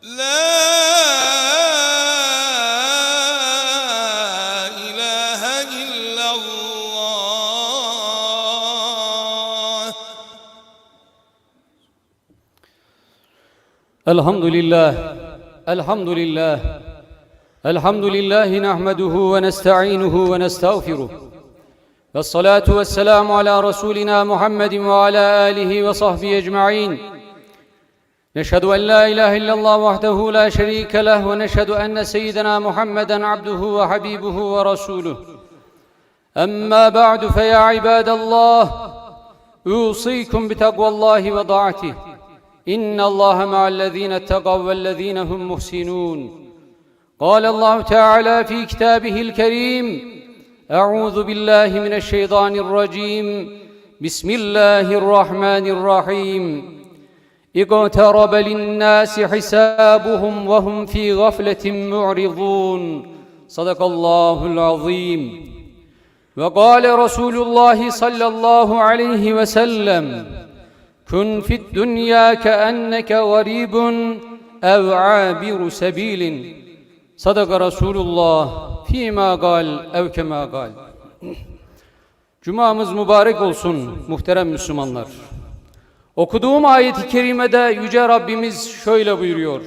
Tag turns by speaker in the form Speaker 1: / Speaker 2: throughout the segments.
Speaker 1: الحمد لله الحمد لله الحمد لله نحمده ونستعينه ونستغفره. والصلاة والسلام على رسولنا محمد وعلى آله وصحبه أجمعين. نشهد أن لا إله إلا الله وحده لا شريك له ونشهد أن سيدنا محمدا عبده وحبيبه ورسوله أما بعد فيا عباد الله أوصيكم بتقوى الله وطاعته إن الله مع الذين اتقوا والذين هم محسنون قال الله تعالى في كتابه الكريم أعوذ بالله من الشيطان الرجيم بسم الله الرحمن الرحيم اقترب للناس حسابهم وهم في غفلة معرضون صدق الله العظيم وقال رسول الله صلى الله عليه وسلم كن في الدنيا كأنك غريب أو عابر سبيل صدق رسول الله فيما قال أو كما قال Cumamız mübarek olsun muhterem Müslümanlar. Okuduğum ayet-i kerimede Yüce Rabbimiz şöyle buyuruyor.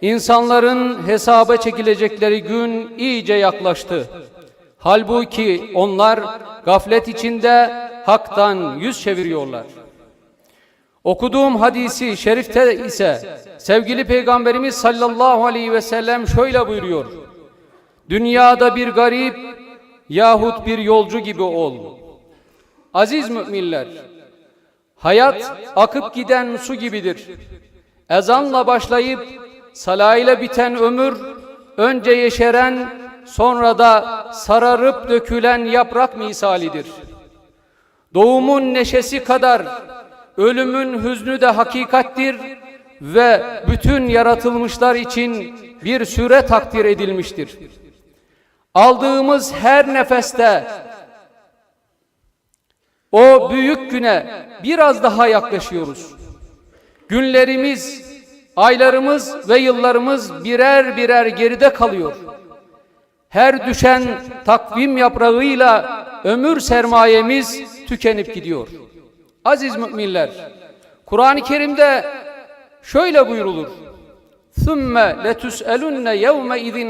Speaker 1: İnsanların hesaba çekilecekleri gün iyice yaklaştı. Halbuki onlar gaflet içinde haktan yüz çeviriyorlar. Okuduğum hadisi şerifte ise sevgili Peygamberimiz sallallahu aleyhi ve sellem şöyle buyuruyor. Dünyada bir garip yahut bir yolcu gibi ol. Aziz müminler, hayat akıp giden su gibidir. Ezanla başlayıp salayla biten ömür önce yeşeren sonra da sararıp dökülen yaprak misalidir. Doğumun neşesi kadar ölümün hüznü de hakikattir ve bütün yaratılmışlar için bir süre takdir edilmiştir. Aldığımız her nefeste o büyük güne biraz daha yaklaşıyoruz. Günlerimiz, aylarımız ve yıllarımız birer birer geride kalıyor. Her düşen takvim yaprağıyla ömür sermayemiz tükenip gidiyor. Aziz müminler, Kur'an-ı Kerim'de şöyle buyurulur. ثُمَّ لَتُسْأَلُنَّ يَوْمَ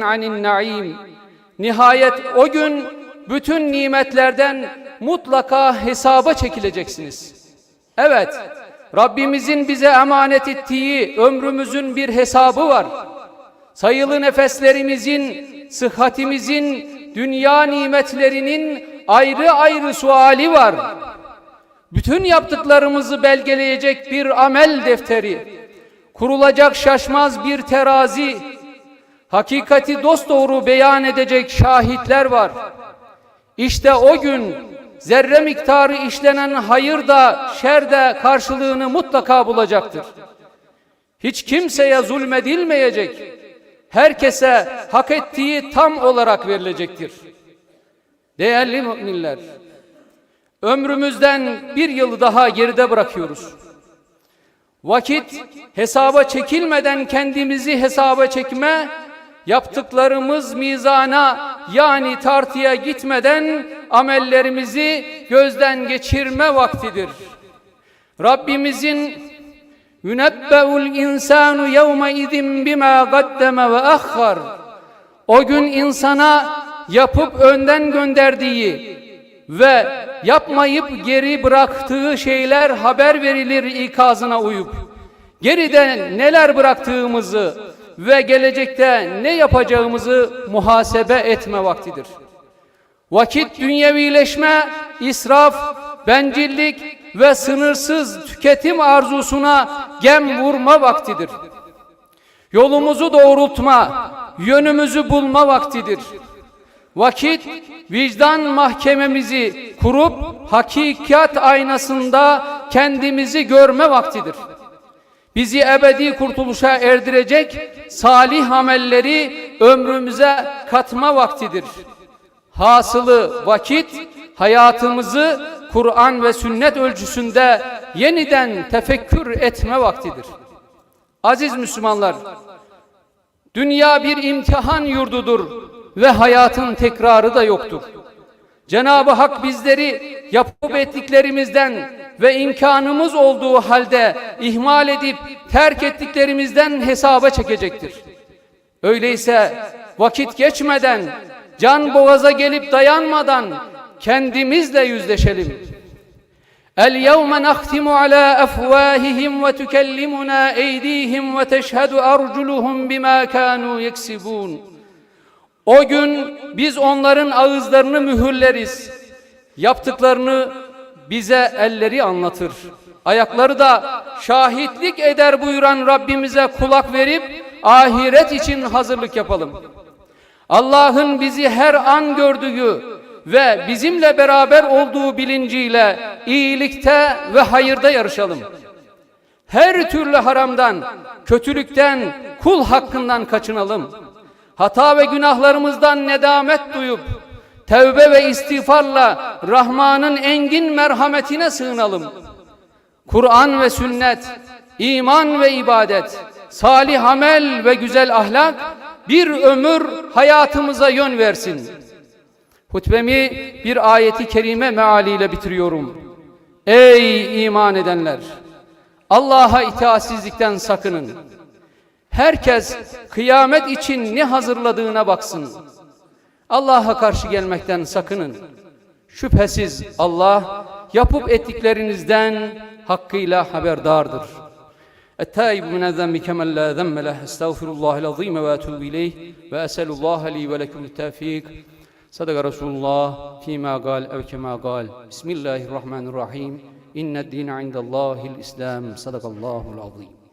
Speaker 1: عَنِ النَّعِيمِ Nihayet o gün bütün nimetlerden mutlaka hesaba çekileceksiniz. Evet, Rabbimizin bize emanet ettiği ömrümüzün bir hesabı var. Sayılı nefeslerimizin sıhhatimizin, dünya nimetlerinin ayrı ayrı suali var. Bütün yaptıklarımızı belgeleyecek bir amel defteri, kurulacak şaşmaz bir terazi, hakikati dosdoğru beyan edecek şahitler var. İşte o gün zerre miktarı işlenen hayır da şer de karşılığını mutlaka bulacaktır. Hiç kimseye zulmedilmeyecek. Herkese hak ettiği tam olarak verilecektir. Değerli müminler, ömrümüzden bir yıl daha geride bırakıyoruz. Vakit hesaba çekilmeden kendimizi hesaba çekme, yaptıklarımız mizana yani tartıya gitmeden amellerimizi gözden geçirme vaktidir. Rabbimizin Yunebbe'ul insanu yevme izin bima gaddeme ve ahhar. O gün insana yapıp önden gönderdiği ve yapmayıp geri bıraktığı şeyler haber verilir ikazına uyup geride neler bıraktığımızı ve gelecekte ne yapacağımızı muhasebe etme vaktidir. Vakit dünyevileşme, israf, bencillik ve sınırsız tüketim arzusuna gem vurma vaktidir. Yolumuzu doğrultma, yönümüzü bulma vaktidir. Vakit vicdan mahkememizi kurup hakikat aynasında kendimizi görme vaktidir. Bizi ebedi kurtuluşa erdirecek salih amelleri ömrümüze katma vaktidir. Hasılı vakit hayatımızı Kur'an ve sünnet ölçüsünde yeniden tefekkür etme vaktidir. Aziz Müslümanlar, dünya bir imtihan yurdudur ve hayatın tekrarı da yoktur. Cenab-ı Hak bizleri yapıp ettiklerimizden ve imkanımız olduğu halde ihmal edip terk ettiklerimizden hesaba çekecektir. Öyleyse vakit geçmeden, can boğaza gelip dayanmadan kendimizle yüzleşelim. El yevme nahtimu ala afwahihim ve tukellimuna eydihim ve teşhedü arculuhum bima kanu yeksibun. O gün biz onların ağızlarını mühürleriz. Yaptıklarını bize elleri anlatır. Ayakları da şahitlik eder buyuran Rabbimize kulak verip ahiret için hazırlık yapalım. Allah'ın bizi her an gördüğü ve bizimle beraber olduğu bilinciyle iyilikte ve hayırda yarışalım. Her türlü haramdan, kötülükten, kul hakkından kaçınalım. Hata ve günahlarımızdan nedamet duyup tevbe ve istiğfarla Rahman'ın engin merhametine sığınalım. Kur'an ve sünnet, iman ve ibadet, salih amel ve güzel ahlak bir ömür hayatımıza yön versin. Hutbemi bir ayeti kerime mealiyle bitiriyorum. Ey iman edenler! Allah'a itaatsizlikten sakının. Herkes kıyamet için ne hazırladığına baksın. Allah'a karşı gelmekten sakının. Şüphesiz Allah yapıp ettiklerinizden hakkıyla haberdardır. التائب من الذنب كمن لا ذنب له. أستغفر الله العظيم وأتوب إليه وأسأل الله لي ولكم التوفيق. صدق رسول الله فيما قال أو كما قال. بسم الله الرحمن الرحيم. إن الدين عند الله الإسلام. صدق الله العظيم.